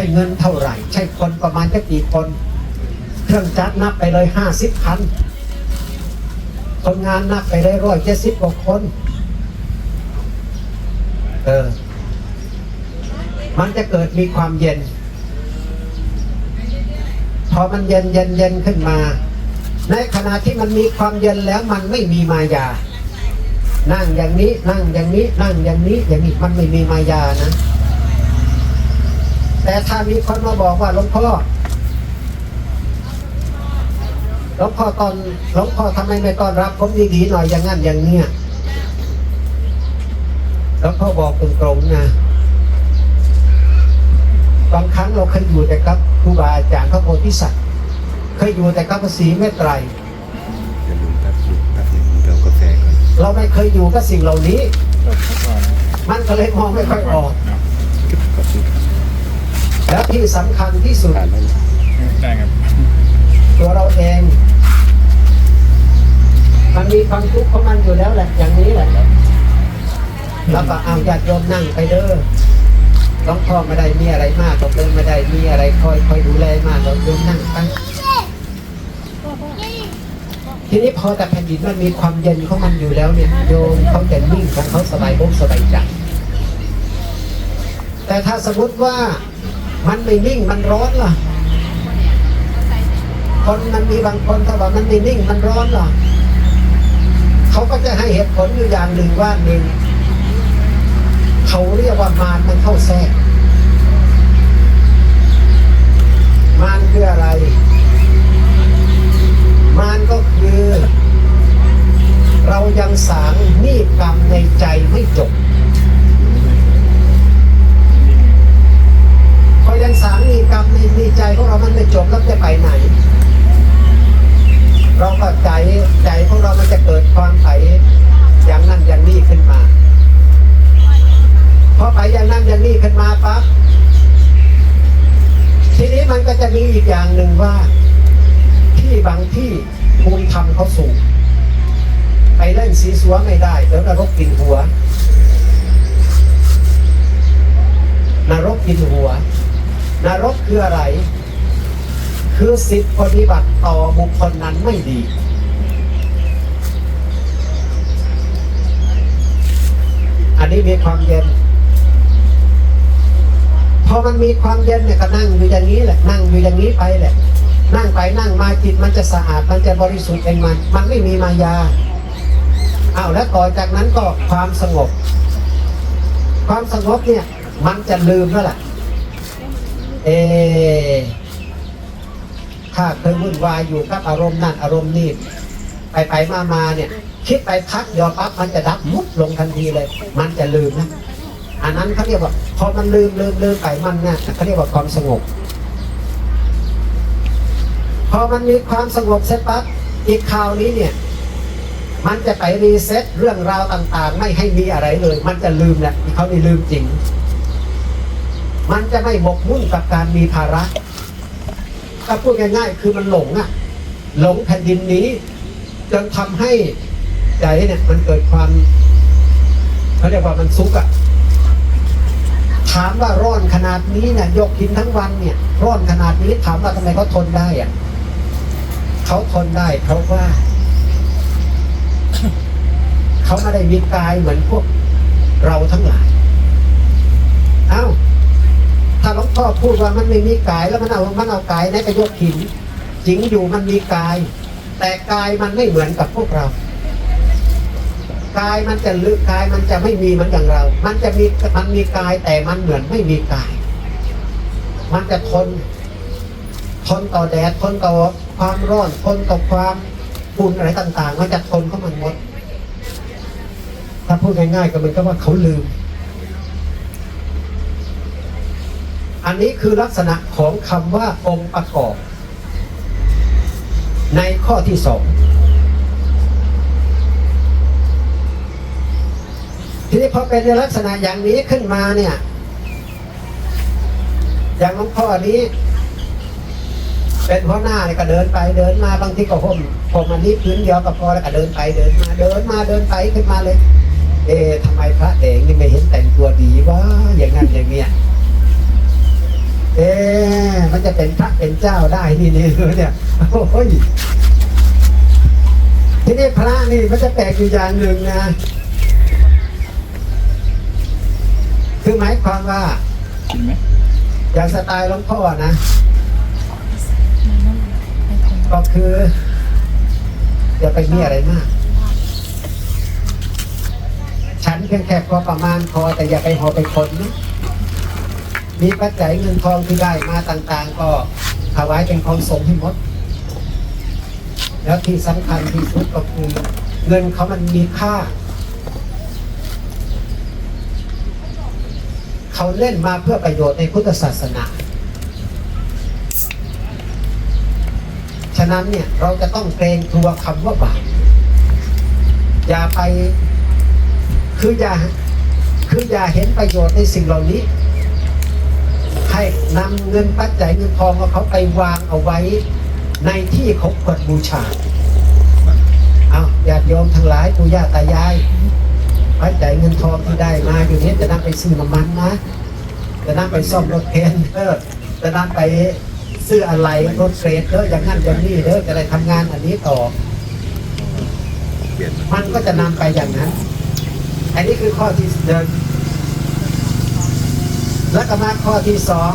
ช้เงินเท่าไหร่ ใช้คนประมาณจะกี่คน เครื่องจักรนับไปเลยห้าสิบคันคนงานนับไปเลยร้อยเจ็ดสิบกว่าคนเออมันจะเกิดมีความเย็น พอมันเย็นเย็นเย็นขึ้นมา ในขณะที่มันมีความเย็นแล้วมันไม่มีมายา นั่งอย่างนี้นั่งอย่างนี้นั่งอย่างนี้อย่างนี้มันไม่มีมายานะ แต่ถ้ามีคนมาบอกว่าหลวงพ่อหลวงพ่อตอนหลวงพ่อทำไมไม่ต้อนรับผมดีๆหน่อยอย่างนั้นอย่างเนี้ยหลวงพ่อบอกตรงๆนะบางครั้งเราเคยอยู่แต่กับครูบาอาจารย์พระโพธิสัตว์เคยอยู่แต่กับพระศรีเมตไตรเดี๋ยวลุงแป๊บนึงแป๊บนึงเรากาแฟก่อนเราไม่เคยอยู่กับสิ่งเหล่านี้ มันก็เลยมองไม่ค่อยออก แล้วที่สำคัญที่สุดผ่านแล้วนะได้ครับ ตัวเราเอง มันมีความทุกข์ของมันอยู่แล้วแหละ อย่างนี้แหละ แล้วก็เอาญาติโยมนั่งไปเด้อหลวงพ่อไม่ได้มีอะไรมากหรอกเลยไม่ได้มีอะไรคอยคอยดูแลมากเราโยมนั่งไปทีนี้พอแต่แผ่นดินมันมีความเย็นของมันอยู่แล้วเนี่ยโยมเขาจะนิ่งของเขาสบายอกสบายใจแต่ถ้าสมมติว่า มันไม่นิ่งมันร้อนล่ะ คนมันมีบางคนถ้าว่ามันไม่นิ่งมันร้อนล่ะ เขาก็จะให้เหตุผลอยู่อย่างหนึ่งว่าหนึ่งเขาเรียกว่ามารมันเข้าแทรกมารคืออะไร มารก็คือ เรายังสางหนี้กรรมในใจไม่จบ พอ ยังสางหนี้กรรมในในใจของเรามันไม่จบแล้วจะไปไหน เราก็ใจใจของเรามันจะเกิดความไปอย่างนั้นอย่างนี้ขึ้นมาพอไปอย่างนั้นอย่างนี้ขึ้นมาปั๊บทีนี้มันก็จะมีอีกอย่างหนึ่งว่า ที่บางที่ภูมิธรรมเขาสูงไปเล่นสีสัวไม่ได้เดี๋ยวนรกกินหัวนรกกินหัว นรกคืออะไร คือสิทธิปฏิบัติต่อบุคคลนั้นไม่ดี อันนี้มีความเย็น พอมันมีความเย็นเนี่ยก็นั่งอยู่อย่างนี้แหละ นั่งอยู่อย่างนี้ไปแหละ นั่งไปนั่งมาจิตมันจะสะอาด มันจะบริสุทธิ์เองมัน มันไม่มีมายาอ้าวแล้วต่อจากนั้นก็ความสงบ ความสงบเนี่ย มันจะลืมแล้วล่ะ เอถ้าเคยวุ่นวายอยู่กับอารมณ์นั่นอารมณ์นี่ไปไปมามาเนี่ย คิดไปพักเดียวปั๊บมันจะดับมุดลงทันทีเลย มันจะลืมนะอันนั้นเขาเรียกว่าพอมันลืมลืมลืมไปมันเนี่ยเขาเรียกว่าความสงบ พอมันมีความสงบเสร็จปั๊บอีกคราวนี้เนี่ย มันจะไปรีเซ็ตเรื่องราวต่างๆ ไม่ให้มีอะไรเลย มันจะลืมแหละเขานี่ลืมจริง มันจะไม่หมกมุ่นกับการมีภาระถ้าพูดง่ายๆ คือมันหลงอะหลงแผ่นดินนี้ จนทำให้ใจเนี่ยมันเกิดความเขาเรียกว่ามันซุกอะถามว่าร้อนขนาดนี้เนี่ยยกหินทั้งวันเนี่ย ร้อนขนาดนี้ถามว่าทำไมเขาทนได้อะเขาทนได้เพราะว่าเขาไม่ได้มีกายเหมือนพวกเราทั้งหลาย เอ้า ถ้าหลวงพ่อพูดว่ามันไม่มีกาย แล้วมันเอามันเอากายในไปยกหินจริงอยู่มันมีกาย แต่กายมันไม่เหมือนกับพวกเรา กายมันจะลึกกายมันจะไม่มีมือนอย่างเรา มันจะมีมันมีกายแต่มันเหมือนไม่มีกาย มันจะทนทนต่อแดดทนต่อความร้อนทนต่อความฝุ่นอะไรต่าง ๆ มันจะทนเข้ามันหมดถ้าพูดง่ายๆก็มือนกับว่าเขาลืม อันนี้คือลักษณะของคำว่าองค์ประกอบ ในข้อที่สองทีนี้พอเป็นในลักษณะอย่างนี้ขึ้นมาเนี่ย อย่างหลวงพ่อนี้ เป็นหัวหน้าเนี่ยก็เดินไปเดินมาบางทีก็ห่มห่มอันนี้พื้นเดียวก็พอแล้วก็เดินไปเดินมาเดินมาเดินไปขึ้นมาเลย เอ๊ะทำไมพระเอกนี่ไม่เห็นแต่งตัวดีวะอย่างนั้นอย่างเงี้ย เอ๊ะมันจะเป็นพระเป็นเจ้าได้นี่นี่เนี่ยโอ้ยทีนี้พระนี่มันจะแปลกอยู่อย่างหนึ่งนะ คือหมายความว่าจริงไหมอย่างสไตล์หลวงพ่อนะ ก็คืออย่าไปมีอะไรมาก ฉันเพียงแค่พอประมาณพอแต่อย่าไปหอไปคนนะ มีปัจจัยเงินทองที่ได้มาต่าง ๆ ก็ถวายเป็นของสงฆ์ให้หมด แล้วที่สำคัญที่สุดก็คือเงินเขามันมีค่า เขาเล่นมาเพื่อประโยชน์ในพุทธศาสนา ฉะนั้นเนี่ยเราจะต้องเกรงกลัวคำว่าบาปอย่าไปคืออย่าคืออย่าเห็นประโยชน์ในสิ่งเหล่านี้ ให้นำเงินปัจจัยเงินทองของเขาไปวางเอาไว้ในที่เขาควรบูชาเอาญาติโยมทั้งหลายปู่ย่าตายายปัจจัยเงินทองที่ได้มาอยู่นี้จะนำไปซื้อน้ำมันนะ จะนำไปซ่อมรถเพนเออจะนำไปซื้ออะไรรถเฟรดเด้ออย่างนั้นอย่างนี้เด้อจะได้ทำงานอันนี้ต่อ มันก็จะนำไปอย่างนั้น อันนี้คือข้อที่เดิน แล้วก็มาข้อที่สอง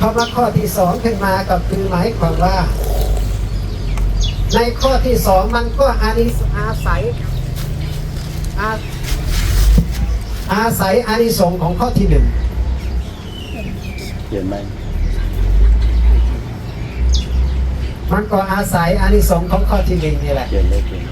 พอมาข้อที่สองขึ้นมาก็คือหมายความว่า ในข้อที่สองมันก็อานิสอาศัยอาอาศัยอานิสงส์ของข้อที่หนึ่งเปลี่ยนไหมมันก็อาศัยอานิสงส์ของข้อที่หนึ่งนี่แหละเปลี่ยนเลยเปลี่ยน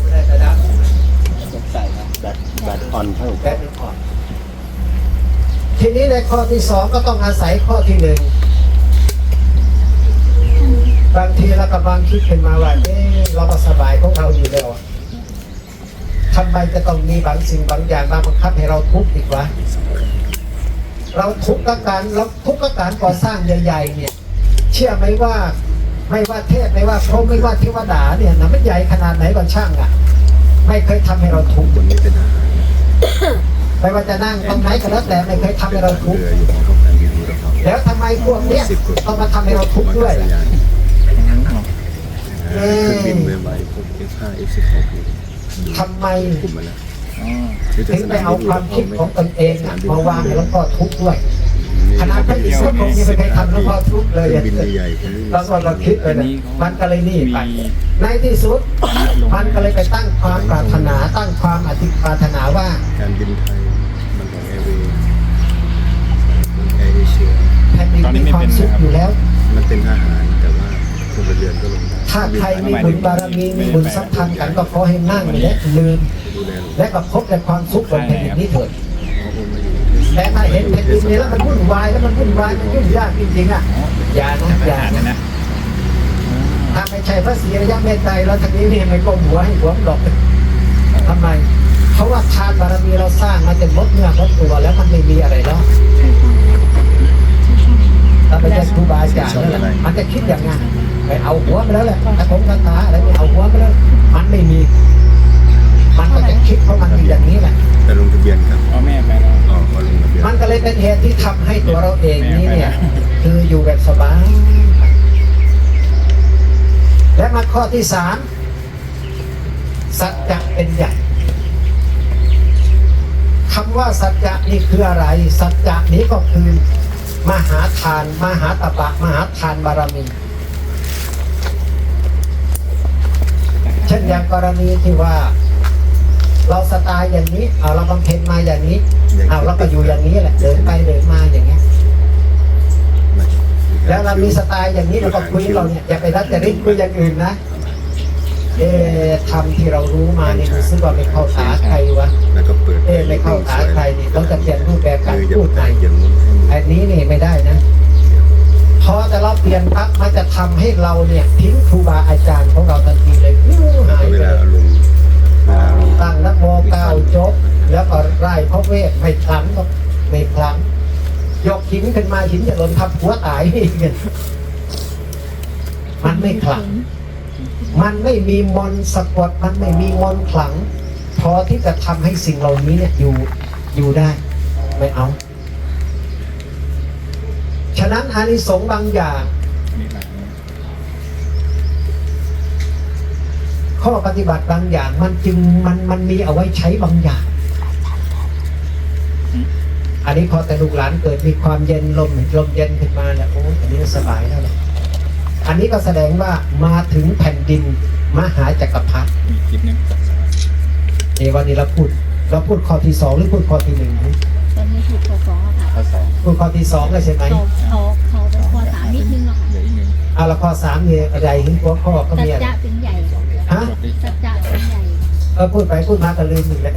ไม่ได้แต่ดับ สดใสครับแบตแบตออนเท่า แป๊บนึงก่อน ทีนี้ในข้อที่สองก็ต้องอาศัยข้อที่หนึ่งบางทีเรากำลังคิดขึ้นมาว่าเอ๊เราก็สบายของเราอยู่แล้วทำไมจะต้องมีบางสิ่งบางอย่างมาบังคับให้เราทุกข์อีกวะเราทุกข์กับการเราทุกข์กับการก่อสร้างใหญ่ๆเนี่ย เชื่อไหมว่าไม่ว่าเทพไม่ว่าพรหมไม่ว่าเทวดาเนี่ยนะมันใหญ่ขนาดไหนก็ช่างอะ ไม่เคยทำให้เราทุกข์คนนี้เป็น ไม่ว่าจะนั่งตรงไหนก็แล้วแต่ไม่เคยทำให้เราทุกข์เรืออยู่ของเขาการบินอุตภาวแล้วทำไมพวกเนี้ยต้องมาทำให้เราทุกข์ด้วยล่ะเครื่องบินเมื่อไวพวก F5 F16 ทำไมกลุ่มมาแล้วอ๋อถึงไปเอาความคิดของตนเองอะมาวางให้หลวงพ่อทุกข์ด้วยขนาดพระอิศวรผมยังไม่เคยทำหลวงพ่อทุกข์เลยเครื่อะองบินใหญ่ๆคนนี้เราก็เราคิดเลยนะมันก็เลยนี่ไปมีในที่สุดลงมันก็เลยไปตั้งความปรารถนาตั้งความอธิปรารถนาว่าการบินไทย แอร์เอเชียแผ่นดินมีความสุขอยู่แล้ว มันเป็นทหารแต่ว่าพลเรือนก็ลงได้ถ้าใครมีบุญบารมีมีบุญสัมพันธ์กันก็ขอให้นั่งและลืมดูแลและก็พบแต่ความสุขบนแผ่นดินนี้เถิดเขาโอนมาอยู่แต่ถ้าเห็นแผ่นดินนี้แล้วมันวุ่นวายแล้วมันวุ่นวายมันยุ่งยากจริงๆอะอย่านะอย่าอ่านนะนะถ้าไม่ใช่พระศรีระยะเมตไตรแล้วทีนี้นี่ไม่ก้มหัวให้หัวมันหลอกทำไมเพราะว่าทานบารมีเราสร้างมาจนหมดเนื้อหมดตัวแล้วมันไม่มีอะไรแล้ว ถ้าไม่ใช่ครูบาอาจารย์แล้วแหละมันจะคิดอย่างนั้นไปเอาหัวไปแล้วแหละถ้าผมคาถาอะไรไม่เอาหัวไปแล้วมันไม่มี มันก็จะคิดเพราะมันอยู่อย่างนี้แหละแต่ลงทะเบียนครับเอาแม่ไปแล้วอ๋อก็ลงทะเบียนมันก็เลยเป็นเหตุที่ทำให้ตัวเราเองนี้เนี่ย คืออยู่แบบสบายและมาข้อที่สามสัจจะเป็นใหญ่คำว่าสัจจะนี่คืออะไร สัจจะนี้ก็คือ มหาทาน มหาตบะ มหาทานบารมี เช่นอย่างกรณีที่ว่า เราสไตล์อย่างนี้เอาเราบำเพ็ญมาอย่างนี้เอาเราก็อยู่อย่างนี้แหละเดินไปเดินมาอย่างเงี้ยแล้วเรามีสไตล์อย่างนี้เราก็คุยเราเนี่ยอย่าไปรัดจริตคุยอย่างอื่นนะ เอ๊ะทำที่เรารู้มาเนี่ยรู้สึกว่าไม่เข้าตาใครวะแล้วก็เปิดเอ๊ะไม่เข้าตาใครนี่เราจะเปลี่ยนรูปแบบการคืออย่าพูดใหม่อย่างนู้นให้อันนี้นี่ไม่ได้นะพอแต่เราเปลี่ยนปั๊บมันจะทำให้เราเนี่ยทิ้งครูบาอาจารย์ของเราทันทีเลยวิวหายเวไปเลลายเอาลงเวลาลงตั้งนักโมเก้าจบ แล้วก็ไล่พระเวทไม่พลังก็ไม่พลังยกหินขึ้นมาหินจะหล่นทับหัวตายอีกมันไม่ขลัง มันไม่มีมนสะกดมันไม่มีมนขลัง พอที่จะทำให้สิ่งเหล่านี้เนี่ยอยู่อยู่ได้ ไม่เอา ฉะนั้นอานิสงส์บางอย่างข้อปฏิบัติบางอย่างมันจึงมันมันมีเอาไว้ใช้บางอย่าง อันนี้พอแต่ลูกหลานเกิดมีความเย็นลมลมเย็นขึ้นมาเนี่ยโอ้อันนี้สบายแล้วแหละ อันนี้ก็แสดงว่ามาถึงแผ่นดินมหาจักรพรรดิมีคลิปหนึงจากสารเอวันนี้เราพูด เราพูดข้อที่สองหรือพูดข้อที่หนึ่งตอนนี้ถูกข้อสองอะค่ะข้อสองพูดข้อที่สองเลยใช่ไหมเขาเขาเขาเป็นข้อสามนิดนึงอะค่ะเหลืออีกหนึ่งเอาละข้อสามเนี่ยอะไรหัวข้อก็สัจมีอะไรจะเป็นใหญ่ฮะสัจจะเป็นใหญ่เออพูดไปพูดมาก็ลืมอีกแล้ว